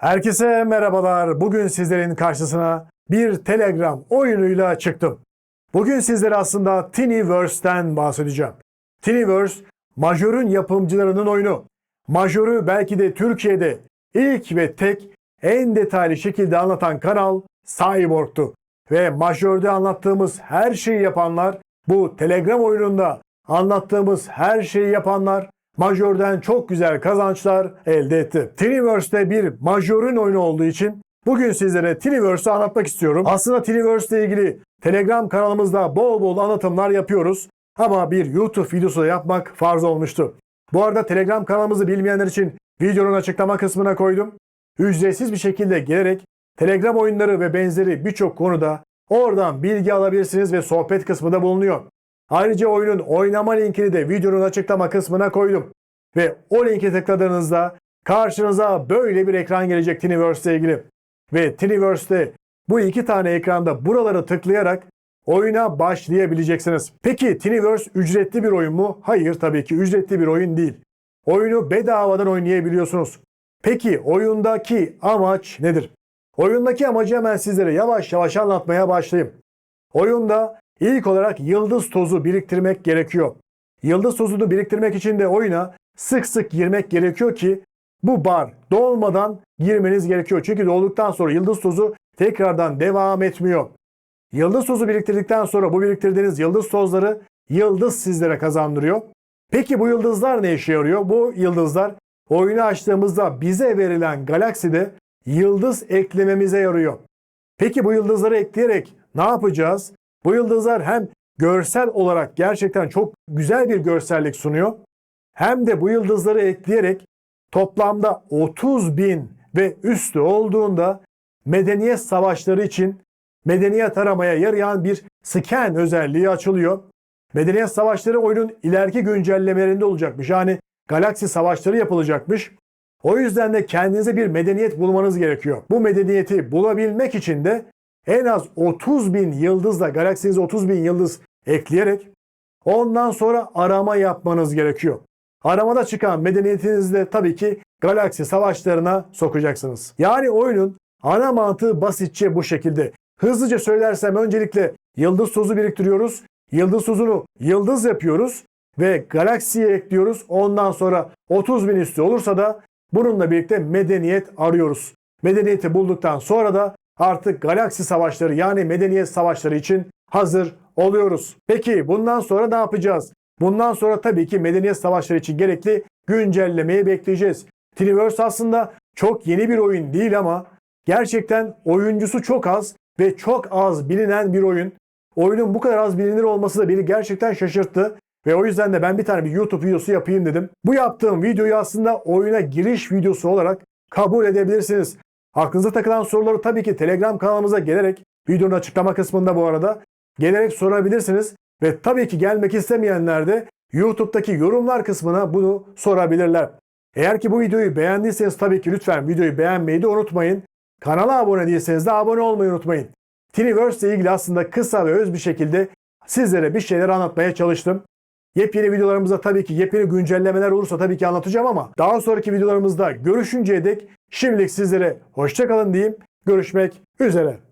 Herkese merhabalar. Bugün sizlerin karşısına bir Telegram oyunuyla çıktım. Bugün sizlere aslında Tiniverse'den bahsedeceğim. Tiniverse, Major'un yapımcılarının oyunu. Major'u belki de Türkiye'de ilk ve tek en detaylı şekilde anlatan kanal Cyborg'tu. Ve Major'da anlattığımız her şeyi yapanlar, bu Telegram oyununda anlattığımız her şeyi yapanlar Major'dan çok güzel kazançlar elde etti. Tiniverse'de bir Major'un oyunu olduğu için bugün sizlere Tiniverse'ü anlatmak istiyorum. Aslında Tiniverse ile ilgili Telegram kanalımızda bol bol anlatımlar yapıyoruz. Ama bir YouTube videosu da yapmak farz olmuştu. Bu arada Telegram kanalımızı bilmeyenler için videonun açıklama kısmına koydum. Ücretsiz bir şekilde gelerek Telegram oyunları ve benzeri birçok konuda oradan bilgi alabilirsiniz ve sohbet kısmı da bulunuyor. Ayrıca oyunun oynama linkini de videonun açıklama kısmına koydum. Ve o linke tıkladığınızda karşınıza böyle bir ekran gelecek Tiniverse ile ilgili. Ve Tiniverse'de bu iki tane ekranda buraları tıklayarak oyuna başlayabileceksiniz. Peki Tiniverse ücretli bir oyun mu? Hayır tabii ki ücretli bir oyun değil. Oyunu bedavadan oynayabiliyorsunuz. Peki oyundaki amaç nedir? Oyundaki amacı hemen sizlere yavaş yavaş anlatmaya başlayayım. Oyunda ilk olarak yıldız tozu biriktirmek gerekiyor. Yıldız tozunu biriktirmek için de oyuna sık sık girmek gerekiyor ki bu bar dolmadan girmeniz gerekiyor. Çünkü dolduktan sonra yıldız tozu tekrardan devam etmiyor. Yıldız tozu biriktirdikten sonra bu biriktirdiğiniz yıldız tozları yıldız sizlere kazandırıyor. Peki bu yıldızlar ne işe yarıyor? Bu yıldızlar oyunu açtığımızda bize verilen galakside yıldız eklememize yarıyor. Peki bu yıldızları ekleyerek ne yapacağız? Bu yıldızlar hem görsel olarak gerçekten çok güzel bir görsellik sunuyor. Hem de bu yıldızları ekleyerek toplamda 30 bin ve üstü olduğunda medeniyet savaşları için medeniyet aramaya yarayan bir scan özelliği açılıyor. Medeniyet savaşları oyunun ileriki güncellemelerinde olacakmış. Yani galaksi savaşları yapılacakmış. O yüzden de kendinize bir medeniyet bulmanız gerekiyor. Bu medeniyeti bulabilmek için de en az 30 bin yıldızla galaksinize 30 bin yıldız ekleyerek ondan sonra arama yapmanız gerekiyor. Aramada çıkan medeniyetinizi de tabii ki galaksi savaşlarına sokacaksınız. Yani oyunun ana mantığı basitçe bu şekilde. Hızlıca söylersem öncelikle yıldız tozu biriktiriyoruz. Yıldız tozunu yıldız yapıyoruz ve galaksiye ekliyoruz. Ondan sonra 30 bin üstü olursa da bununla birlikte medeniyet arıyoruz. Medeniyeti bulduktan sonra da artık galaksi savaşları yani medeniyet savaşları için hazır oluyoruz. Peki bundan sonra ne yapacağız? Bundan sonra tabii ki medeniyet savaşları için gerekli güncellemeyi bekleyeceğiz. Tiniverse aslında çok yeni bir oyun değil ama gerçekten oyuncusu çok az ve çok az bilinen bir oyun. Oyunun bu kadar az bilinir olması da beni gerçekten şaşırttı. Ve o yüzden de ben bir tane bir YouTube videosu yapayım dedim. Bu yaptığım videoyu aslında oyuna giriş videosu olarak kabul edebilirsiniz. Aklınıza takılan soruları tabii ki Telegram kanalımıza gelerek videonun açıklama kısmında bu arada gelerek sorabilirsiniz. Ve tabii ki gelmek istemeyenler de YouTube'daki yorumlar kısmına bunu sorabilirler. Eğer ki bu videoyu beğendiyseniz tabii ki lütfen videoyu beğenmeyi de unutmayın. Kanala abone değilseniz de abone olmayı unutmayın. Tiniverse ile ilgili aslında kısa ve öz bir şekilde sizlere bir şeyler anlatmaya çalıştım. Yepyeni videolarımızda tabii ki yepyeni güncellemeler olursa tabii ki anlatacağım ama daha sonraki videolarımızda görüşünceye dek şimdilik sizlere hoşçakalın diyeyim. Görüşmek üzere.